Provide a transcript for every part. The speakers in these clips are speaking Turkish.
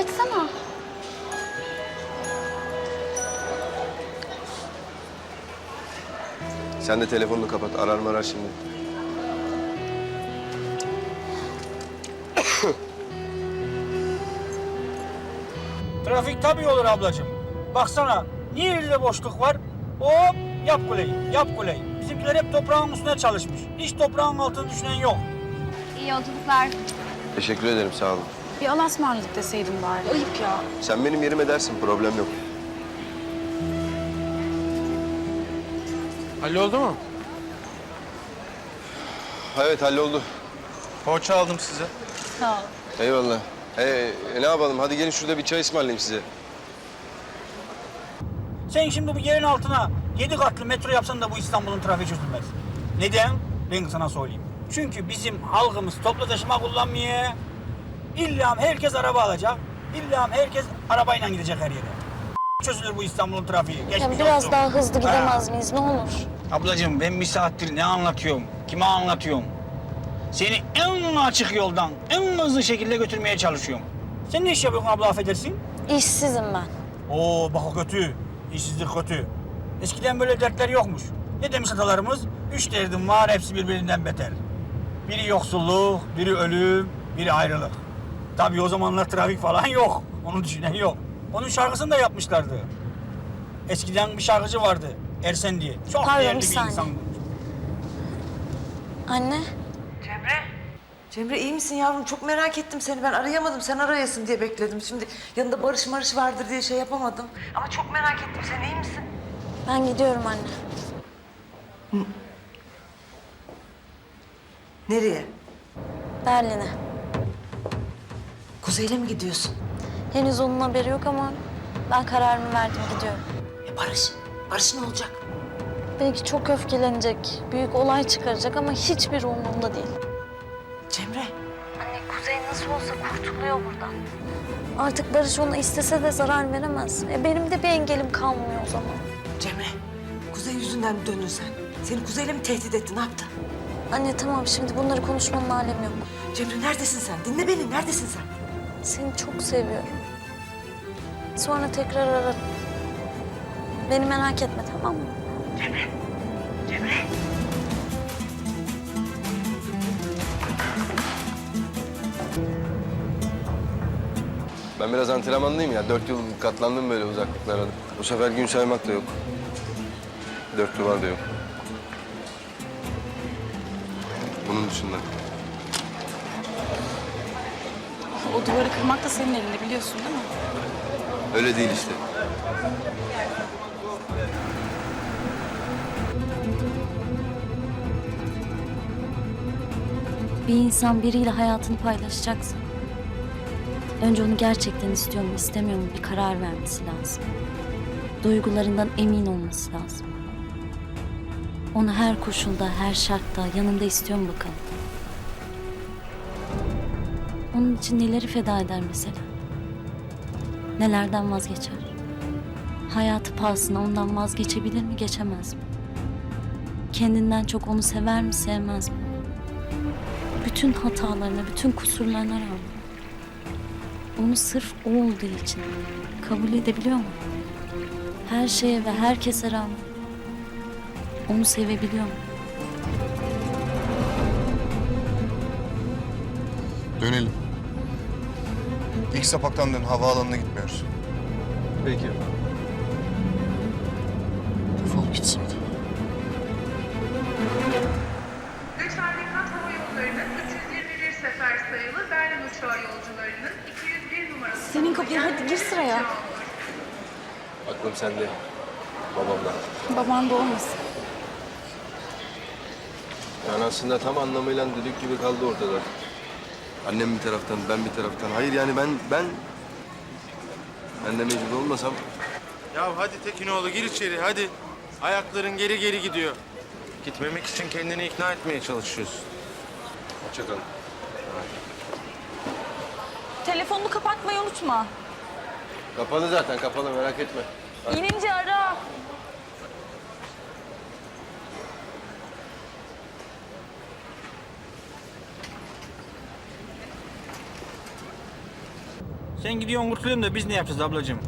açsana. Sen de telefonunu kapat. Arar mı arar şimdi. Trafik tabii olur ablacığım. Baksana niye elde boşluk var? Hop yap kuleyi, yap kuleyi. Bizimkiler hep toprağın üstüne çalışmış. Hiç toprağın altını düşünen yok. İyi yolculuklar. Teşekkür ederim sağ olun. Bir Allah'a ısmarladık deseydim bari. Ayıp ya. Sen benim yerime dersin problem yok. Halloldu mu? Evet halloldu. Poğaça aldım size. Sağ ol. Eyvallah. Ee, e, ne yapalım? Hadi gelin şurada bir çay ısmarlayayım size. Sen şimdi bu yerin altına yedi katlı metro yapsan da bu İstanbul'un trafiği çözülmez. Neden? Ben sana söyleyeyim. Çünkü bizim halkımız toplu taşıma kullanmıyor. İlla herkes araba alacak. İlla herkes arabayla gidecek her yere. Çözülür bu İstanbul'un trafiği. Geçmiş biraz olsun. daha hızlı gidemez miyiz ne olur? Ablacığım ben bir saattir ne anlatıyorum? Kime anlatıyorum? Seni en açık yoldan, en hızlı şekilde götürmeye çalışıyorum. Sen ne iş yapıyorsun abla affedersin? İşsizim ben. Oo bak o kötü. İşsizlik kötü. Eskiden böyle dertler yokmuş. Ne demiş atalarımız? Üç derdim var hepsi birbirinden beter. Biri yoksulluk, biri ölüm, biri ayrılık. Tabii o zamanlar trafik falan yok. Onu düşünen yok. Onun şarkısını da yapmışlardı. Eskiden bir şarkıcı vardı. Ersen diye. Çok Pardon, değerli bir bir saniye. insandı. Anne Cemre. Cemre iyi misin yavrum? Çok merak ettim seni. Ben arayamadım. Sen arayasın diye bekledim. Şimdi yanında Barış Marış vardır diye şey yapamadım. Ama çok merak ettim. Sen iyi misin? ben gidiyorum anne. Nereye? Berlin'e. Kuzey'le mi gidiyorsun? Henüz onun haberi yok ama ben kararımı verdim gidiyorum. E Barış. Barış ne olacak? Belki çok öfkelenecek, büyük olay çıkaracak ama hiçbir umurumda değil. Cemre. Anne Kuzey nasıl olsa kurtuluyor buradan. Artık Barış ona istese de zarar veremez. E benim de bir engelim kalmıyor o zaman. Cemre. Kuzey yüzünden mi döndün sen? Seni Kuzey'le mi tehdit etti? Ne yaptı? Anne tamam şimdi bunları konuşmanın alemi yok. Cemre neredesin sen? Dinle beni. Neredesin sen? Seni çok seviyorum. Sonra tekrar ararım. Beni merak etme tamam mı? Ben biraz antrenmanlıyım ya. Dört yıl katlandım böyle uzaklıklara. Bu sefer gün saymak da yok. Dört duvar da yok. Bunun dışında. O duvarı kırmak da senin elinde biliyorsun değil mi? Öyle değil işte. Bir insan biriyle hayatını paylaşacaksa... ...önce onu gerçekten istiyor mu, istemiyor mu bir karar vermesi lazım. Duygularından emin olması lazım. Onu her koşulda, her şartta yanında istiyor mu bakalım? Onun için neleri feda eder mesela? Nelerden vazgeçer? Hayatı pahasına ondan vazgeçebilir mi, geçemez mi? Kendinden çok onu sever mi, sevmez mi? bütün hatalarına, bütün kusurlarına rağmen onu sırf o olduğu için kabul edebiliyor mu? Her şeye ve herkese rağmen onu sevebiliyor mu? Dönelim. İlk sapaktan dön. Havaalanına gitmiyoruz. Peki. Defol gitsin. Lütfen dikkat hava yollarının 321 sefer sayılı Berlin uçağı yolcularının 201 numaralı Senin kapıya hadi gir sıraya. Aklım sende. Babamda. Baban da olmasın. Yani aslında tam anlamıyla düdük gibi kaldı ortada. Annem bir taraftan, ben bir taraftan. Hayır yani ben, ben... Ben de mecbur olmasam... Ya hadi Tekinoğlu gir içeri hadi. Ayakların geri geri gidiyor. Gitmemek için kendini ikna etmeye çalışıyorsun. Hoşçakalın. Telefonunu kapatmayı unutma. Kapalı zaten, kapalı merak etme. İnince ara. Sen gidiyorsun kurtuluyorsun da biz ne yapacağız ablacığım?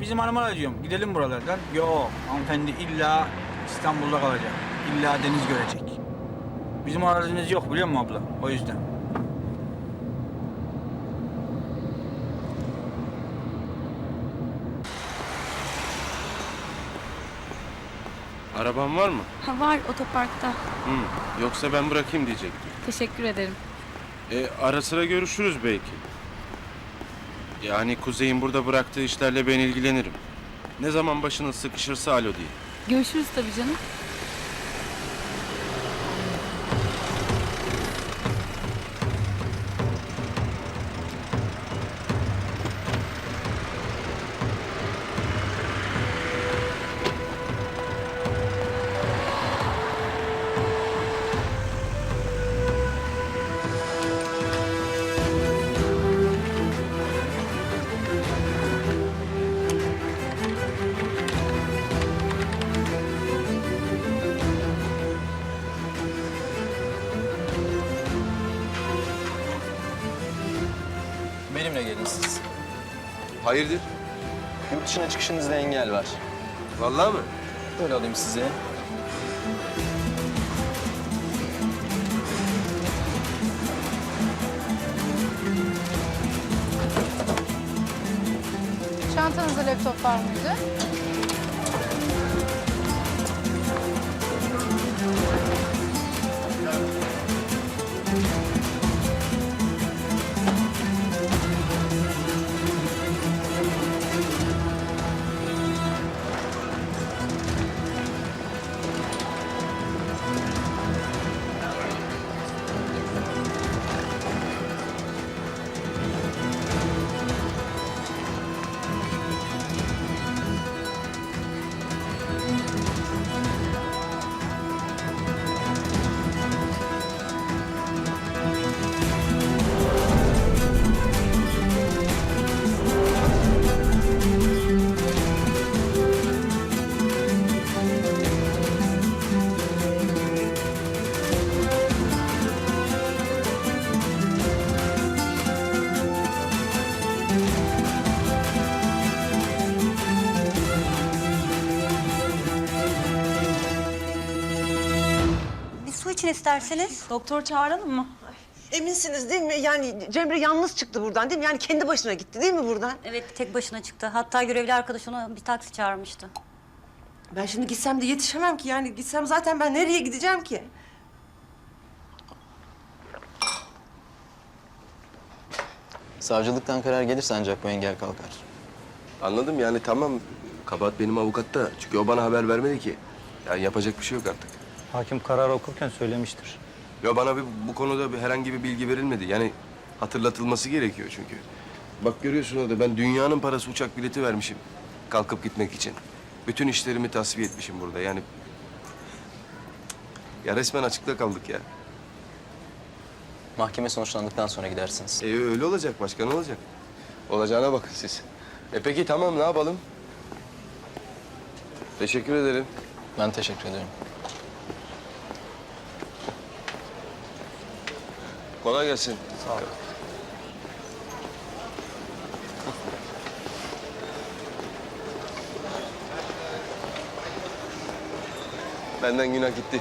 Bizim hanıma diyorum gidelim buralardan. Yok hanımefendi illa İstanbul'da kalacak. İlla deniz görecek. Bizim arazimiz yok biliyor musun abla? O yüzden. Araban var mı? Ha var otoparkta. Hı. Yoksa ben bırakayım diyecektim. Teşekkür ederim. E, ara sıra görüşürüz belki. Yani Kuzey'in burada bıraktığı işlerle ben ilgilenirim. Ne zaman başınız sıkışırsa alo diye. Görüşürüz tabii canım. Hayırdır? Yurt dışına çıkışınızda engel var. Vallahi mı? Böyle alayım size. Çantanızda laptop var mıydı? İçin isterseniz. Doktor çağıralım mı? Eminsiniz değil mi? Yani Cemre yalnız çıktı buradan değil mi? Yani kendi başına gitti değil mi buradan? Evet tek başına çıktı. Hatta görevli arkadaş ona bir taksi çağırmıştı. Ben şimdi gitsem de yetişemem ki. Yani gitsem zaten ben nereye gideceğim ki? Savcılıktan karar gelirse ancak bu engel kalkar. Anladım yani tamam. Kabahat benim avukatta. Çünkü o bana haber vermedi ki. Yani yapacak bir şey yok artık. Hakim karar okurken söylemiştir. Ya bana bir, bu konuda bir, herhangi bir bilgi verilmedi. Yani hatırlatılması gerekiyor çünkü. Bak görüyorsun orada ben dünyanın parası uçak bileti vermişim. Kalkıp gitmek için. Bütün işlerimi tasfiye etmişim burada yani. Ya resmen açıkta kaldık ya. Mahkeme sonuçlandıktan sonra gidersiniz. E öyle olacak başka ne olacak? Olacağına bakın siz. E peki tamam ne yapalım? Teşekkür ederim. Ben teşekkür ederim. Kolay gelsin. Sağ ol. Benden günah gitti.